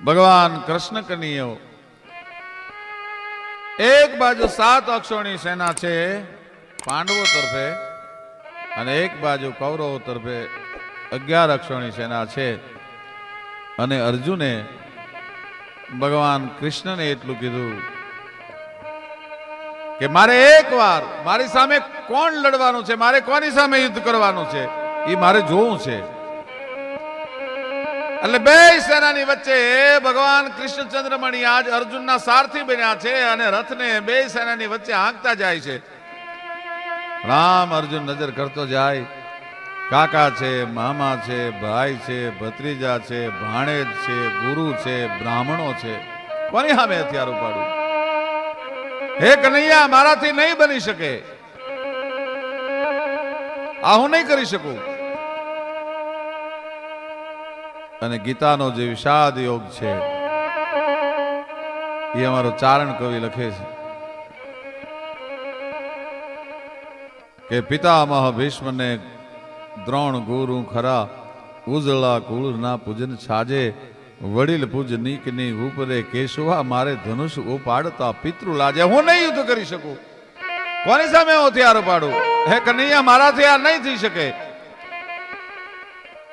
ભગવાન કૃષ્ણ કનૈયો. એક બાજુ સાત અક્ષોની સેના છે પાંડવો તરફે અને એક બાજુ કૌરવો તરફે અગિયાર અક્ષોની સેના છે. અને અર્જુને ભગવાન કૃષ્ણને એટલું કીધું કે મારે એક વાર મારી સામે કોણ લડવાનું છે? મારે કોની સામે યુદ્ધ કરવાનું છે? એ મારે જોવું છે. એટલે બે સેનાની વચ્ચે ભગવાન કૃષ્ણચંદ્રમણી આજ અર્જુનના સારથી બન્યા છે અને રથને બે સેનાની વચ્ચે હાંકતા જાય છે. રામ અર્જુન નજર કરતો જાય. કાકા છે, મામા છે, ભાઈ છે, ભત્રીજા છે, ભાણેજ છે, ગુરુ છે, બ્રાહ્મણો છે. કોની સામે હથિયાર ઉપાડું? હે કનૈયા, મારાથી નહીં બની શકે. આ હું નહીં કરી શકું. અને ગીતાનો જે વિષાદ યોગ છે, એ અમારો ચારણ કવિ લખે છે. કે પિતામહ ભીષ્મને દ્રોણ ગુરુ ખરા ઉજળા કુળના પૂજન છાજે વડીલ પૂજનીકની ઉપરે કેશવા મારે ધનુષ ઉપાડતા પિતૃ લાજે. હું નહીં યુદ્ધ કરી શકું. કોની સામે હું હથિયાર પાડું હે કનૈયા, મારાથી આ નહીં થઈ શકે.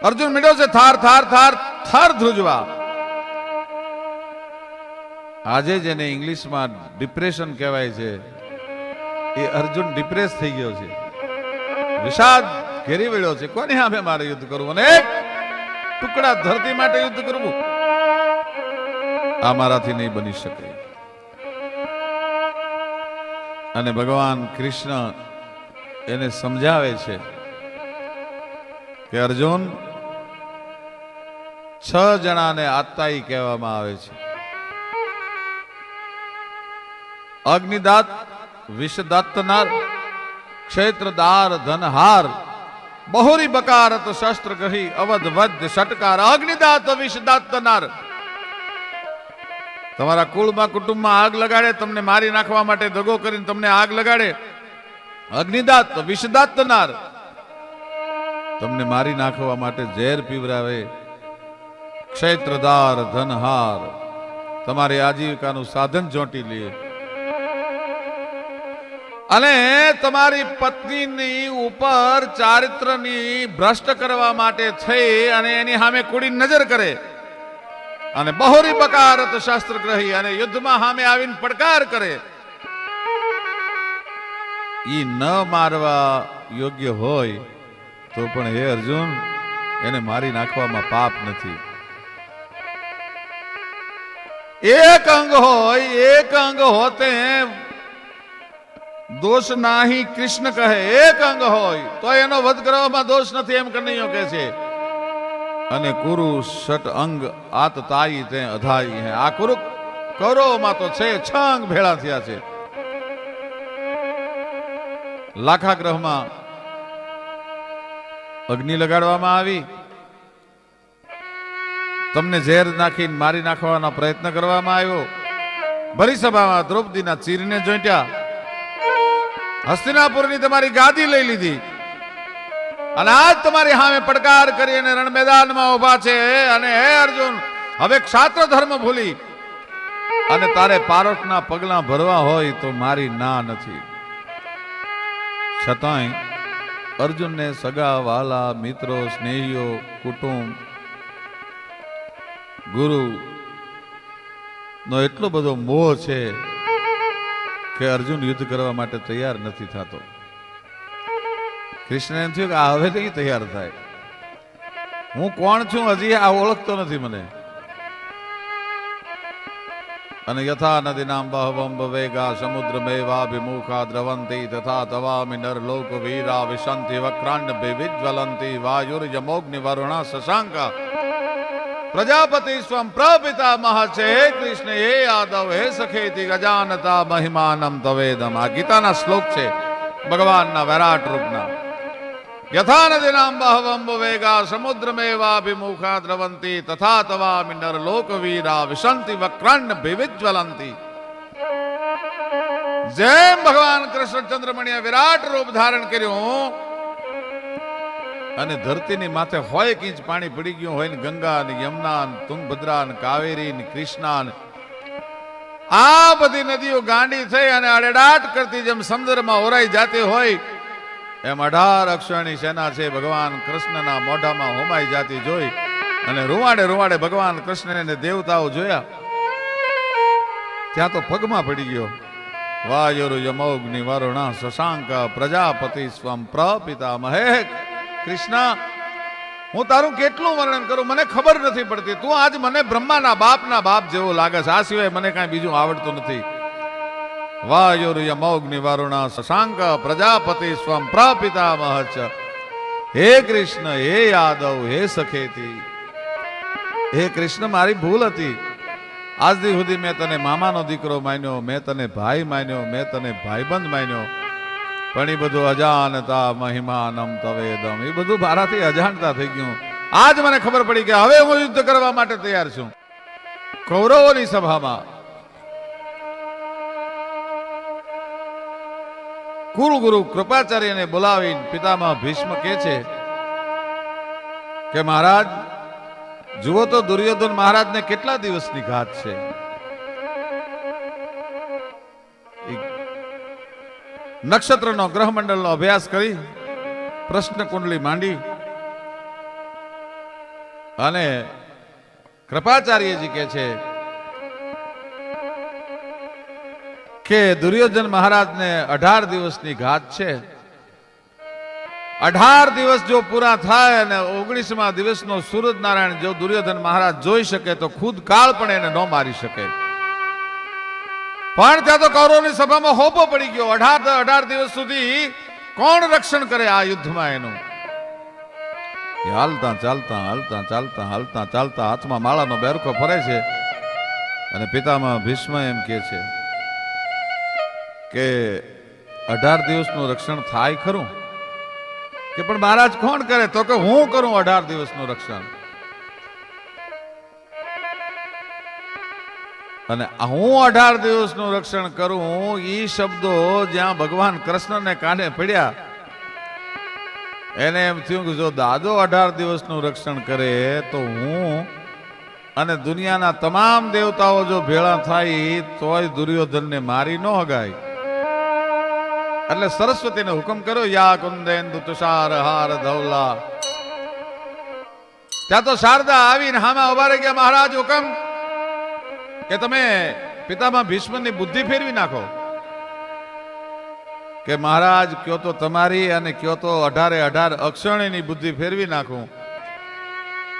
અર્જુન મીડો છે, થાર થાર થાર થાર ધ્રુજવા. આજે જેને ઇંગ્લિશમાં ડિપ્રેશન કહેવાય છે, એ અર્જુન ડિપ્રેસ થઈ ગયો છે. વિષાદ ઘેરી વળ્યો છે. કોને સામે મારે યુદ્ધ કરવું? અને ટુકડા ધરતી માટે યુદ્ધ કરવું? આ મારાથી નહીં બની શકે. અને ભગવાન કૃષ્ણ એને સમજાવે છે કે અર્જુન છ જણાને આત્તાઈ કહેવામાં આવે છે. અગ્નિદાત વિષદત્તનાર ક્ષેત્રદાર, ધનહાર, બહોરી બકારત શસ્ત્ર કહી અવધ વધ ષટકાર, અગ્નિદાત વિષદાત્તનાર તમારા કુળમાં, કુટુંબમાં આગ લગાડે, તમને મારી નાખવા માટે દગો કરીને તમને આગ લગાડે. અગ્નિદાત વિષદાત્તનાર તમને મારી નાખવા માટે ઝેર પીવરાવે. ક્ષેત્રદાર ધનહાર. તમારી આજીવિકાનું સાધન ચોંટી લે. અને તમારી પત્નીની ઉપર ચારિત્રની ભ્રષ્ટ કરવા માટે થઈ અને એની સામે કુડી નજર કરે. અને બહોરી બકારત શાસ્ત્ર ગ્રહી અને યુદ્ધમાં સામે આવીને પડકાર કરે. ઈ ન મારવા યોગ્ય હોય તો પણ હે અર્જુન, એને મારી નાખવામાં પાપ નથી. એક અંગ હોય, એક અંગ હોતે દોષ નાહી કૃષ્ણ કહે, એક અંગ હોય, તો એનો વધ કરવામાં દોષ નથી એમ કનૈયો કહે છે. અને કુરુ સટ અંગ આત તાઈ તે અધાઈ હે. આ કુરુ કરોમાં તો છે છ અંગ ભેળા થયા છે. લાખા ગ્રહમાં અગ્નિ લગાડવામાં આવી. તમને ઝેર નાખીને મારી નાખવાનો પ્રયત્ન કરવામાં આવ્યો. ભરી સભામાં દ્રૌપદીના ચીરને જોઈટ્યા. હસ્તિનાપુરની તમારી ગાદી લઈ લીધી. અને આજ તમારી સામે પડકાર કરી અને રણ મેદાનમાં ઊભા છે અને હે અર્જુન, હવે ક્ષાત્ર ધર્મ ભૂલી. અને તારે પારોટના પગલા ભરવા હોય તો મારી ના નથી. છતાંય અર્જુનને સગા, વાલા, મિત્રો, સ્નેહીઓ, કુટુંબ ગુરુ નો એટલો બધો મોહ છે કે અર્જુન યુદ્ધ કરવા માટે તૈયાર નથી થતો. કૃષ્ણ એમ થયું કે હવે નહીં તૈયાર થાય. હું કોણ છું હજી આ ઓળખતો નથી મને. અને યથા નદી નામ બહવંબ વેગા સમુદ્ર મેવાભિમુખા દ્રવંતી તથા તવામિ નરલોક વીરા વિશંતિ વક્રાંડ વિજ્વલંતી વાયુર્યમોગ્નિ વરુણા શશાંકા પ્રજાપતિ સ્વમ પ્રપિતા છે કૃષ્ણ હે યાદવ હે સખેતી ગજાનતા મહિમાનમ તવેદમ. આ ગીતાના શ્લોક છે ભગવાનના વિરાટ રૂપના. યથા નદીનામ બહવંબ વેગા સમુદ્રમેવાભિમુખા દ્રવંતી, તથા તવામિ નરલોકવીરા વિશંતિ વક્રાંડ વિવિજ્વલંતી જેમ ભગવાન કૃષ્ણચંદ્રમણીએ વિરાટ રૂપ ધારણ કર્યું અને ધરતીની માથે હોય ઇંચ પાણી પડી ગયું હોય ને ગંગા ને યમુના ને તુંગભદ્રા ને કાવેરી ને કૃષ્ણા ને આ બધી નદીઓ ગાંડી થઈ અને અડેડાટ કરતી જેમ સમુદ્રમાં ઓરાઈ જાતી હોય, એમ અઢાર અક્ષરની સેના છે, ભગવાન કૃષ્ણના મોઢામાં હોમાઈ જાતી જોઈ અને રૂવાડે રૂવાડે ભગવાન કૃષ્ણને દેવતાઓ જોયા. ત્યાં તો પગમાં પડી ગયો. વાયુર યમોગ્નિ વરુણ શશાંક પ્રજાપતિ સ્વમ પ્રપિતા મહે કૃષ્ણ, હું તારું કેટલું વર્ણન કરું? મને ખબર નથી પડતી. તું આજ મને બ્રહ્માના બાપના બાપ જેવો લાગે છે. આ સિવાય મને કાંઈ બીજું આવડતું નથી. વાયુર યમોગ્નિ વરુણ શશાંક પ્રજાપતિ સ્વમ પ્રપિતા મહચ હે કૃષ્ણ, હે યાદવ, હે સખેતી. હે કૃષ્ણ, મારી ભૂલ હતી. આજથી સુધી મેં તને મામાનો દીકરો માન્યો, મેં તને ભાઈ માન્યો, મેં તને ભાઈબંધ માન્યો. પણ એ બધું અજાણતા મહિમાનમ, તવેદમ, એ બધું મારાથી અજાણતા થઈ ગયું. આજ મને ખબર પડી કે હવે હું યુદ્ધ કરવા માટે તૈયાર છું. કૌરવોની સભામાં. કુલગુરુ કૃપાચાર્યને બોલાવીને પિતામાં ભીષ્મ કે છે કે મહારાજ, જુઓ તો દુર્યોધન મહારાજને કેટલા દિવસની ઘાત છે. નક્ષત્રનો ગ્રહમંડળનો અભ્યાસ કરી, પ્રશ્ન કુંડલી માંડી. અને કૃપાચાર્યજી કે છે કે દુર્યોધન મહારાજને અઢાર દિવસની ઘાત છે. અઢાર દિવસ જો પૂરા થાય અને ઓગણીસમા દિવસનો સૂરજ નારાયણ જો દુર્યોધન મહારાજ જોઈ શકે તો ખુદ કાળ પણ એને ન મારી શકે. પણ ત્યાં તો કૌરવની સભામાં હોપો પડી ગયો. અઢાર અઢાર દિવસ સુધી કોણ રક્ષણ કરે આ યુદ્ધમાં એનું? હાલતા ચાલતા હાલતા ચાલતા હાલતા ચાલતા હાથમાં માળાનો બેરકો ફરે છે અને પિતામાં ભીષ્મ એમ કે છે કે અઢાર દિવસનું રક્ષણ થાય ખરું? કે પણ મહારાજ કોણ કરે? તો કે હું કરું અઢાર દિવસનું રક્ષણ. અને હું અઢાર દિવસનું રક્ષણ કરું એ શબ્દો જ્યાં ભગવાન કૃષ્ણને કાને પડ્યા, એને એમ થયું કે જો દાદો અઢાર દિવસનું રક્ષણ કરે તો હું અને દુનિયાના તમામ દેવતાઓ જો ભેળા થાય, તોય દુર્યોધનને મારી ન હગાય. એટલે સરસ્વતીને હુકમ કર્યો, યા કુંદેન્દુ તુષાર હાર ધવલા. ત્યાં તો શારદા આવીને હામાં ઊભા રહી ગયા, મહારાજ હુકમ કે તમે પિતામાં ભીષ્મની બુદ્ધિ ફેરવી નાખો. કે મહારાજ, કયો તો તમારી અને કયો તો અઢારે અઢાર અક્ષરણીની બુદ્ધિ ફેરવી નાખું.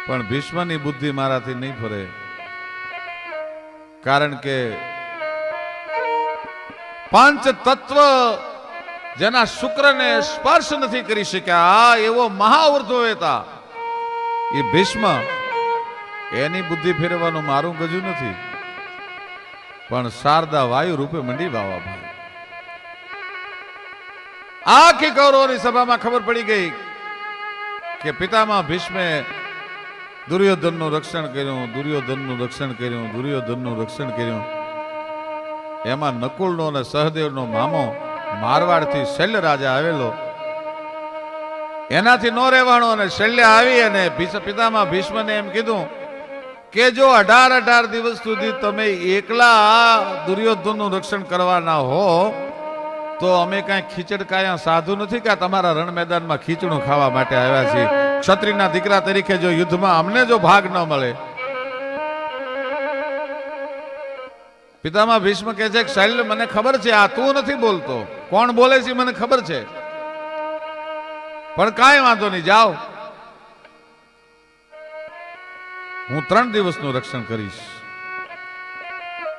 પણ ભીષ્મની બુદ્ધિ મારાથી નહીં ફરે. કારણ કે પાંચ તત્વ જેના શુક્રને સ્પર્શ નથી કરી શક્યા, આ એવો મહાવૃદ્ધોતા એ ભીષ્મ, એની બુદ્ધિ ફેરવાનું મારું ગજું નથી. પણ શારદા વાયુ રૂપે મંડી વાવા ભાઈ. આખી કૌરવોની સભામાં ખબર પડી ગઈ કે પિતામાં ભીષ્મે દુર્યોધનનું રક્ષણ કર્યું, દુર્યોધનનું રક્ષણ કર્યું, દુર્યોધનનું રક્ષણ કર્યું. એમાં નકુલનો અને સહદેવનો મામો મારવાડથી શૈલ્ય રાજા આવેલો. એનાથી નો રહેવાનો અને શૈલ્ય આવી અને પિતામાં ભીષ્મને એમ કીધું કે જો અઢાર અઢાર દિવસ સુધી તમે એકલા દુર્યોધનનું રક્ષણ કરવાના હો, તો અમે કાંઈ ખીચડ કાંઈ સાધુ નથી કે તમારા રણ મેદાનમાં ખીચડું ખાવા માટે આવ્યા છીએ? ક્ષત્રિયના દીકરા તરીકે જો યુદ્ધમાં અમને જો ભાગ ન મળે? પિતામાં ભીષ્મ કહે છે કે શૈલ્ય મને ખબર છે, આ તું નથી બોલતો. કોણ બોલે છે મને ખબર છે. પણ કાંઈ વાંધો નહીં, જાઓ. હું ત્રણ દિવસનું રક્ષણ કરીશ.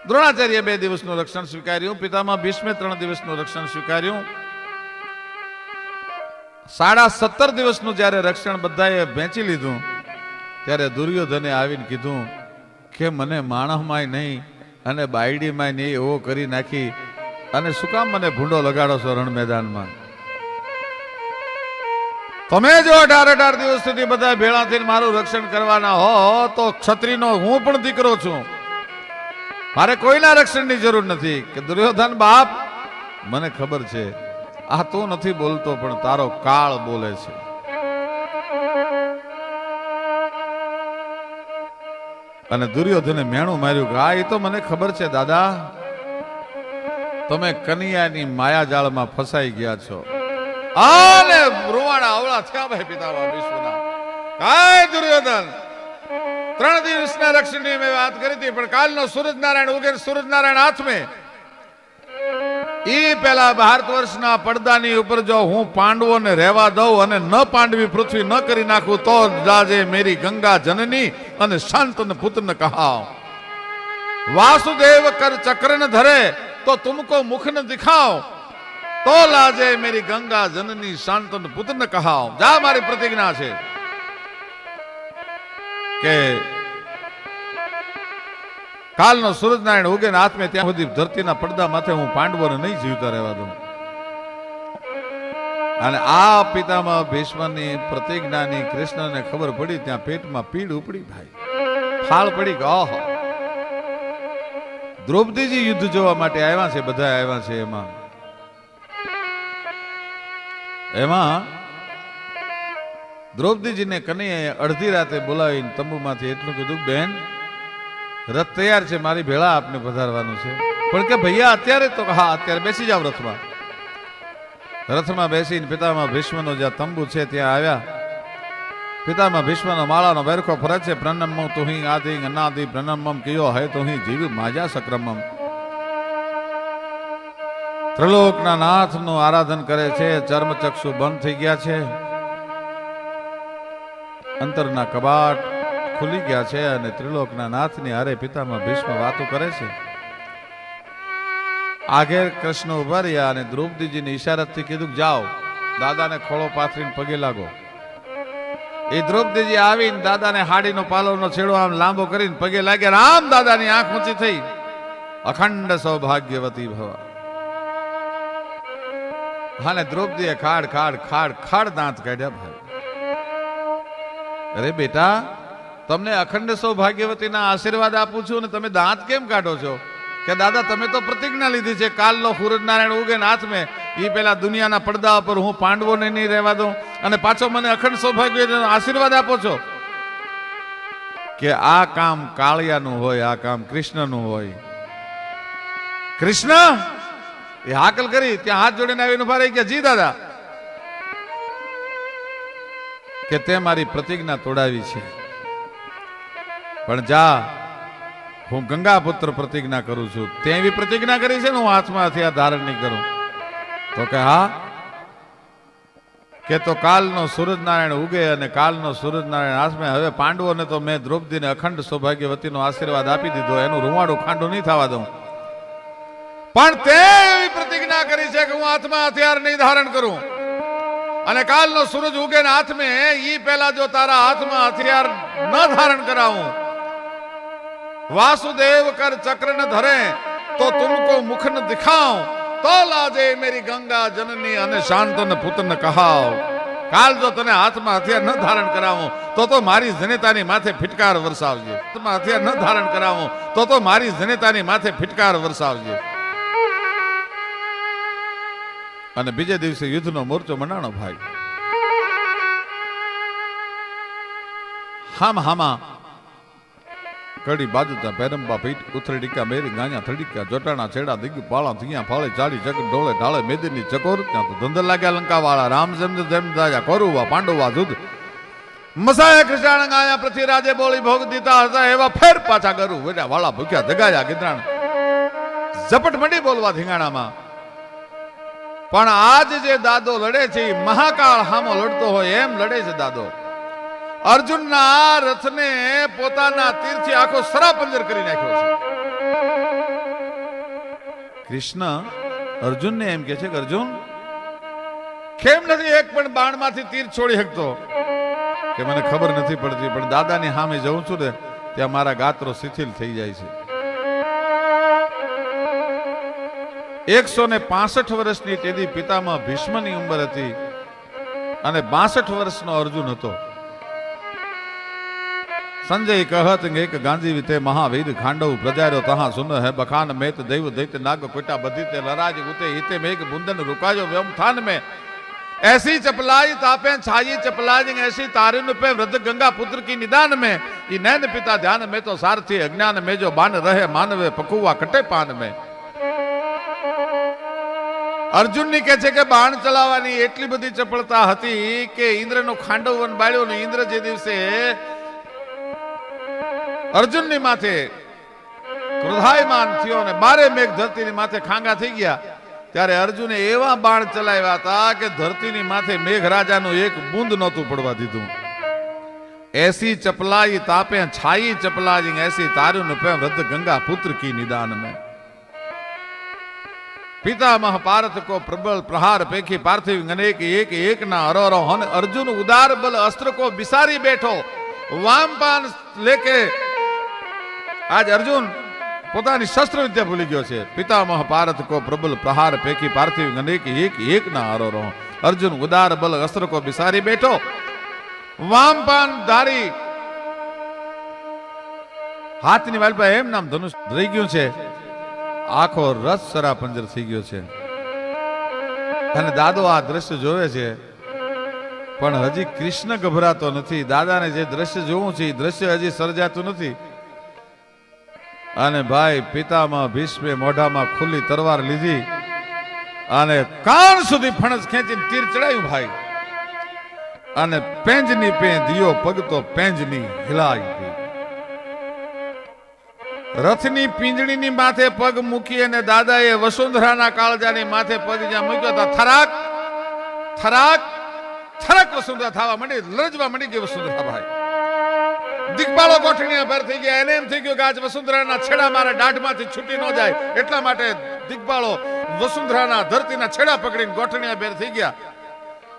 દ્રોણાચાર્ય બે દિવસનું રક્ષણ સ્વીકાર્યું, પિતામાં ભીષ્મે ત્રણ દિવસનું રક્ષણ સ્વીકાર્યું. સાડા સત્તર દિવસનું જ્યારે રક્ષણ બધાએ વેચી લીધું, ત્યારે દુર્યોધને આવીને કીધું કે મને માણસમાંય નહીં અને બાયડીમાંય નહીં, એવો કરી નાખી. અને શું કામ મને ભૂંડો લગાડો છો રણ મેદાનમાં? તમે જો અઢાર અઢાર દિવસ સુધી બધા ભેળા થઈને મારું રક્ષણ કરવાના હો, તો છત્રી નો હું પણ દીકરો છું. મારે કોઈના રક્ષણની જરૂર નથી કે દુર્યોધન બાપ, મને ખબર છે, આ તું નથી બોલતો, પણ તારો કાળ બોલે છે. અને દુર્યોધને મેણું માર્યું કે, આ એ તો મને ખબર છે, દાદા. તમે કનિયાની માયાજાળમાં ફસાઈ ગયા છો. આને રૂવાડા અવળા થયા ભાઈ પિતામહ વિશ્વના કાય દુર્યોધન, ત્રણ દિવસના રક્ષણની મેં વાત કરી હતી, પણ કાલનો સૂરજનારાયણ ઉગે સૂરજનારાયણ હાથમે ઈ પેલા ભારત વર્ષના પડદાની ઉપર જો હું પાંડવોને રહેવા દઉં અને ન પાંડવી પૃથ્વી ન કરી નાખું, તો જાજે મેરી ગંગા જનની અને શાંતન પુત્ર કહાવ. વાસુદેવ કર ચક્ર ન ધરે, તો તુમકો મુખ ન દિખાવ. તો લાજે મેરી ગંગા જનની શાંતન પુત્ર ન કહાવ. જા મારી પ્રતિજ્ઞા છે કે કાલનો સૂરજનારાયણ ઉગે ને હાથમે ત્યાં સુધી ધરતીના પડદા માથે હું પાંડવોને નહીં જીવતા રહેવા દઉં. અને આ પિતામાં ભીષ્મની પ્રતિજ્ઞાની કૃષ્ણને ખબર પડી ત્યાં પેટમાં પીડ ઉપડી ભાઈ ફાળ પડી કે ઓહો. દ્રૌપદીજી યુદ્ધ જોવા માટે આવ્યા છે બધા આવ્યા છે એમાં. એમાં દ્રૌપદીજીને કનૈયાએ અડધી રાતે બોલાવીને તંબુમાંથી એટલું કીધું, બેન, રથ તૈયાર છે, મારી ભેળા આપને પધારવાનું છે. પણ કે ભૈયા, અત્યારે તો, હા, અત્યારે બેસી જાવ રથમાં. રથમાં બેસીને પિતામાં ભીષ્મનો જ્યાં તંબુ છે, ત્યાં આવ્યા. પિતામાં ભીષ્મનો માળાનો વેરખો ફરજ છે, પ્રણમમ તુહી આદિ અનાદિ પ્રણમમ કયો હે તુહી, જીવ માજા સક્રમમ. ત્રિલોકના નાથનું આરાધન કરે છે, ચર્મચક્ષુ બંધ થઈ ગયા છે. અંતરના કબાટ ખુલી ગયા છે અને ત્રિલોકના નાથની હારે પિતામાં ભીષ્મ વાતો કરે છે. આગેર કૃષ્ણ ઊભા રહ્યા અને દ્રૌપદીજીની ઈશારતથી કીધું, જાઓ, દાદાને ખોળો પાથરીને પગે લાગો. એ દ્રૌપદીજી આવીને દાદાને હાડીનો પાલવનો છેડો આમ લાંબો કરીને પગે લાગ્યા રામ દાદાની આંખ ઊંચી થઈ. અખંડ સૌભાગ્યવતી ભવા. હાને દ્રૌપદીએ ખાડ ખાડ ખાડ ખાડ દાંત કાઢ્યા ભાઈ. અરે બેટા, તમને અખંડ સૌભાગ્યવતીના આશીર્વાદ આપું છું અને તમે દાંત કેમ કાઢો છો? કે દાદા, તમે તો પ્રતિજ્ઞા લીધી છે, કાલનો સૂરજનારાયણ ઉગે નાથ મેં એ પેલા દુનિયાના પડદા પર હું પાંડવોને નહીં રહેવા દઉં અને પાછો મને અખંડ સૌભાગ્ય આશીર્વાદ આપો છો? કે આ કામ કાળિયાનું હોય, આ કામ કૃષ્ણનું હોય. કૃષ્ણ! એ હાકલ કરી, ત્યાં હાથ જોડીને આવીને ઊભા રહી ગયા. જી, દાદા. કે તે મારી પ્રતિજ્ઞા તોડાવી છે. પણ જા, હું ગંગા પુત્ર પ્રતિજ્ઞા કરું છું. તે એવી પ્રતિજ્ઞા કરી છે ને હું હાથમાંથી આ ધારણ નહીં કરું. તો કે હા. કે તો કાલનો સૂરજનારાયણ ઉગે અને કાલનો સૂરજનારાયણ આસમે. હવે પાંડવોને તો મેં દ્રૌપદીને અખંડ સૌભાગ્યવતીનો આશીર્વાદ આપી દીધો. એનું રૂવાડું ખાંડું નહીં થવા દઉં. પણ તે એવી પ્રતિજ્ઞા કરી છે કે હું હાથમાં હથિયાર નહીં ધારણ કરું. અને કાલનો સૂરજ ઉગે ને હાથમે ઈ પહેલા જો તારા હાથમાં હથિયાર ન ધારણ કરાવું. વાસુદેવ કર ચક્ર ન ધરે, તો તુમકો મુખ ન દિખાવ તો લાજે મેરી ગંગા જનની અને શાંતન પુત્ર કહાવ કાલ જો તને હાથમાં હથિયાર ન ધારણ કરાવું, તો તો મારી જનેતાની માથે ફિટકાર વરસાવજે. હાથમાં હથિયાર ન ધારણ કરાવું, તો તો મારી જનેતાની માથે ફિટકાર વરસાવજે. અને બીજે દિવસે યુદ્ધનો મોરચો મંડાણો ભાઈ. હામ હામા. કડી બાજુતા પેરંબા પીઠ ઉથરડીકા મેરી, ગાંયા થડીકા, જોટાણા છેડા દિગ પાળા થિયા ફાળે ચાડી ચક ઢોળે, ઢાળે, મેદની ચકોર, ત્યાં તો ધંધર લાગ્યા લંકા વાળા રામચંદ્ર જેમ દાજા કોરુવા, પાંડુવા, જુદ. મસાયા કૃષ્ણ ગાયા, પૃથ્વીરાજે બોલી, ભોગ દીતા હતા, એવા ફેર પાછા કરું વેડા વાળા ભૂખ્યા જગાયા ગીધરાણ. ઝપટ મંડી બોલવા ધીંગાણામાં. પણ આજ જે દાદો લડે છે મહાકાળ હામો લડતો હોય, એમ લડે છે દાદો. અર્જુનના આ રથને પોતાના તીરથી આખો સરાપંજર કરી નાખ્યો છે. કૃષ્ણ અર્જુનને એમ કે છે કે, અર્જુન, કેમ નથી એક પણ બાણમાંથી તીર છોડી શકતો? કે મને ખબર નથી પડતી, પણ દાદાની સામે જઉં છું ને, ત્યાં મારા ગાત્રો શિથિલ થઈ જાય છે. એકસો ને પાસઠ વર્ષની તેદી પિતામાં ભીષ્મની ઉંમર હતી અને બાસઠ વર્ષનો અર્જુન હતો સંજય કહત એક ગાંધી વિતે મહાવીર ખાંડવ પ્રજાર્યો તહા સુન હે બખાન મેત દૈવ દૈત નાગ કોટા બધી તે લરાજ ઉતે હિતે મેઘ બુંદન રૂકાજો વ્યમ થાન મે ऐसी चपलाई तापे छाई चपलाई ऐसी तारिन पे वृद्ध गंगा पुत्र की निदान में ये नैन पिता ध्यान में तो सारथी अज्ञान में जो बान रहे मानवे पकुआ कटे पान में અર્જુનની કહે છે કે બાણ ચલાવવાની એટલી બધી ચપળતા હતી કે ઇન્દ્રનો ખાંડવન બાળ્યો ને ઇન્દ્ર જે દિવસે અર્જુનની માથે ક્રોધાયમાન થયો ને બારે મેઘ ધરતીની માથે ખાંગા થઈ ગયા, ત્યારે અર્જુને એવા બાણ ચલાવ્યા હતા કે ધરતીની માથે મેઘરાજાનું એક બૂંદ નહોતું પડવા દીધું. એસી ચપલાઈ તાપે છાઈ ચપલાઈ એસી તારું પે રદ ગંગા પુત્ર કી નિદાન में પિતામહ પાર્થ કો પ્રબલ પ્રહાર પેખી પાર્થિવ અનેક એક એક ના અરોરો હન અર્જુન ઉદાર બલ અસ્ત્ર કો બિસારી બેઠો. વામપાન લેકે આજ અર્જુન પોતાની શસ્ત્ર વિદ્યા ભૂલી ગયો છે. પિતામહ પાર્થ કો પ્રબલ પ્રહાર પેખી પાર્થિવ અનેક એક એક ના અરોરો અર્જુન ઉદાર બલ અસ્ત્ર કો બિસારી બેઠો. વામપાન ધારી હાથની વાલ પર એમ નામ ધનુષ રહી ગયું છે. આખો રસ સરા પંજર થઈ ગયો છે. અને દાદો આ દ્રશ્ય જોવે છે. પણ હજી કૃષ્ણ ગભરાતો નથી. દાદાને જે દ્રશ્ય જોવું છે, એ દ્રશ્ય હજી સર્જાતું નથી. અને ભાઈ પિતામાં ભીષ્મે મોઢામાં ખુલ્લી તરવાર લીધી. અને કાન સુધી ફણસ ખેંચીને તીર ચડાયું ભાઈ. અને પેંજની પે દિયો પગતો પેંજની હિલાઈ રથની પિંજણીની માથે પગ મૂકી અને દાદાએ વસુંધરાના કાળજાની માથે પગ જ્યાં મૂક્યો હતા થરાક થરાક થરાક વસુંધરા થવા માંડી લરજવા માંડી ગઈ વસુંધરા ભાઈ દિગ્બાળો ગોઠણીયા ભર થઈ ગયા, એને એમ થઈ ગયું કે આજ વસુંધરાના છેડા મારા દાઢમાંથી છૂટી ન જાય. એટલા માટે દિગ્બાળો વસુંધરાના ધરતીના છેડા પકડીને ગોઠણીયા ભેર થઈ ગયા.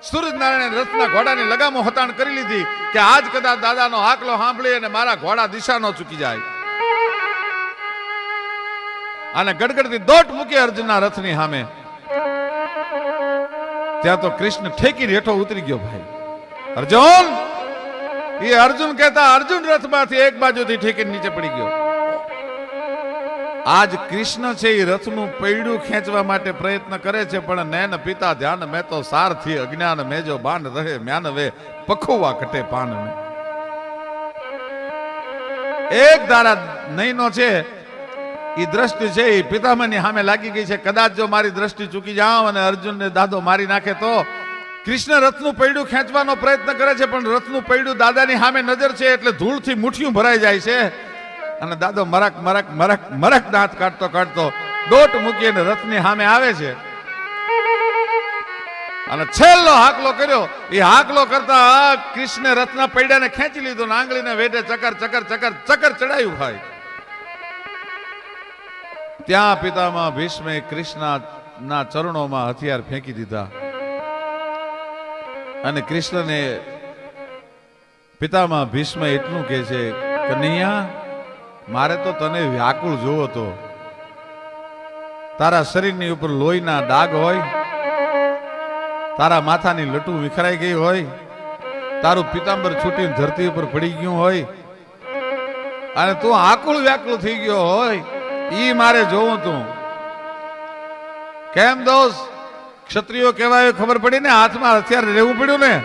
સૂરજનારાયણ રથના ઘોડાની લગામો હતાણ કરી લીધી કે આજ કદાચ દાદાનો હાકલો સાંભળી અને મારા ઘોડા દિશા ન ચૂકી જાય. અને ગડગડતી દોટ મૂકી અર્જુનના રથની સામે. ત્યાં તો કૃષ્ણ ઠેકી હેઠો ઉતરી ગયો ભાઈ. અર્જુન! એ અર્જુન કહેતા અર્જુન રથમાંથી એક બાજુથી ઠેકી નીચે પડી ગયો. આજ કૃષ્ણ છે એ રથનું પૈડું ખેંચવા માટે પ્રયત્ન કરે છે, પણ નૈન પિતા ધ્યાન મેં તો સારથી અજ્ઞાન મેજો બાન રહે મ્યાનવે પખુવા કટે પાન એક ધારા નહીનો છે એ દ્રષ્ટિ છે એ પિતામહની સામે લાગી ગઈ છે. કદાચ જો મારી દ્રષ્ટિ ચૂકી જાઉં અને અર્જુનને દાદો મારી નાખે તો કૃષ્ણ રથનું પૈડું ખેંચવાનો પ્રયત્ન કરે છે, પણ રથનું પૈડું દાદાની સામે નજર છે એટલે ધૂળથી મુઠિયું ભરાઈ જાય છે. અને દાદો મરક મરક મરક મરક દાંત કાઢતો કાઢતો દોટ મૂકી અને રથની સામે આવે છે. અને છેલ્લો હાકલો કર્યો. એ હાકલો કરતા કૃષ્ણ રથના પૈડાને ખેંચી લીધો ને આંગળીને વેઢે ચકર ચકર ચકર ચકર ચડાયું ભાઈ. ત્યાં પિતામાં ભીષ્મે કૃષ્ણના ચરણોમાં હથિયાર ફેંકી દીધા. અને કૃષ્ણને પિતામાં ભીષ્મ એટલું કહે છે કનૈયા, મારે તો તને વ્યાકુળ જોવો તો. તારા શરીરની ઉપર લોહીના ડાઘ હોય, તારા માથાની લટુ વિખરાઈ ગઈ હોય, તારું પિતાંબર છૂટીને ધરતી ઉપર પડી ગયું હોય, અને તું આકુળ વ્યાકુળ થઈ ગયો હોય. ઈ મારે જોવું તું. કેમ દોસ્ત? ક્ષત્રિયો કહેવાય ખબર પડી ને? હાથમાં હથિયાર રહેવું પડ્યું ને?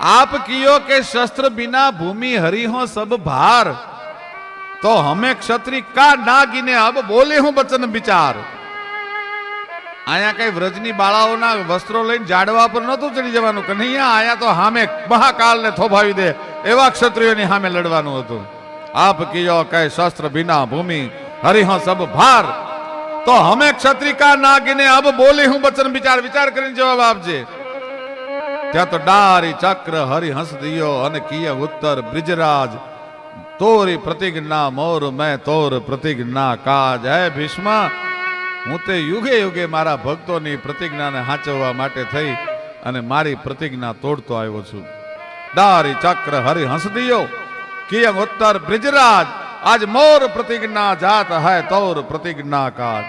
આપ કિયો કે શસ્ત્ર બિના ભૂમિ હરિહો સબ ભાર? તો હમે ક્ષત્રિય કા ના ગીને અબ બોલે હું બચન વિચાર? અહીંયા કઈ વ્રજની બાળાઓના વસ્ત્રો લઈને જાડવા પર નહોતું ચડી જવાનું કન્હૈયા અહીંયા તો સામે મહાકાલને થોભાવી દે. એવા ક્ષત્રિયોની સામે લડવાનું હતું. આપ કિયો કે શસ્ત્ર બિના ભૂમિ હરિહ સબ ભાર. તો હમે ક્ષત્રિકા નાગીને અબ બોલી હું બચન વિચાર વિચાર કરીને જવાબ આપજે. ત્યાં તો ડારી ચક્ર હરિ હંસ દિયો અને કિય ઉત્તર બ્રિજરાજ. તોરી પ્રતિજ્ઞા મોર મેં તોર પ્રતિજ્ઞા કાજ. હે ભીષ્મા, હું તે યુગે યુગે મારા ભક્તોની પ્રતિજ્ઞાને હાચવવા માટે થઈ અને મારી પ્રતિજ્ઞા તોડતો આવ્યો છું. ડારી ચક્ર હરિ હંસ દિયો. કિય ઉત્તર બ્રિજરાજ આજ મોર પ્રતિજ્ઞા જાત હૈ તોર પ્રતિજ્ઞા કાજ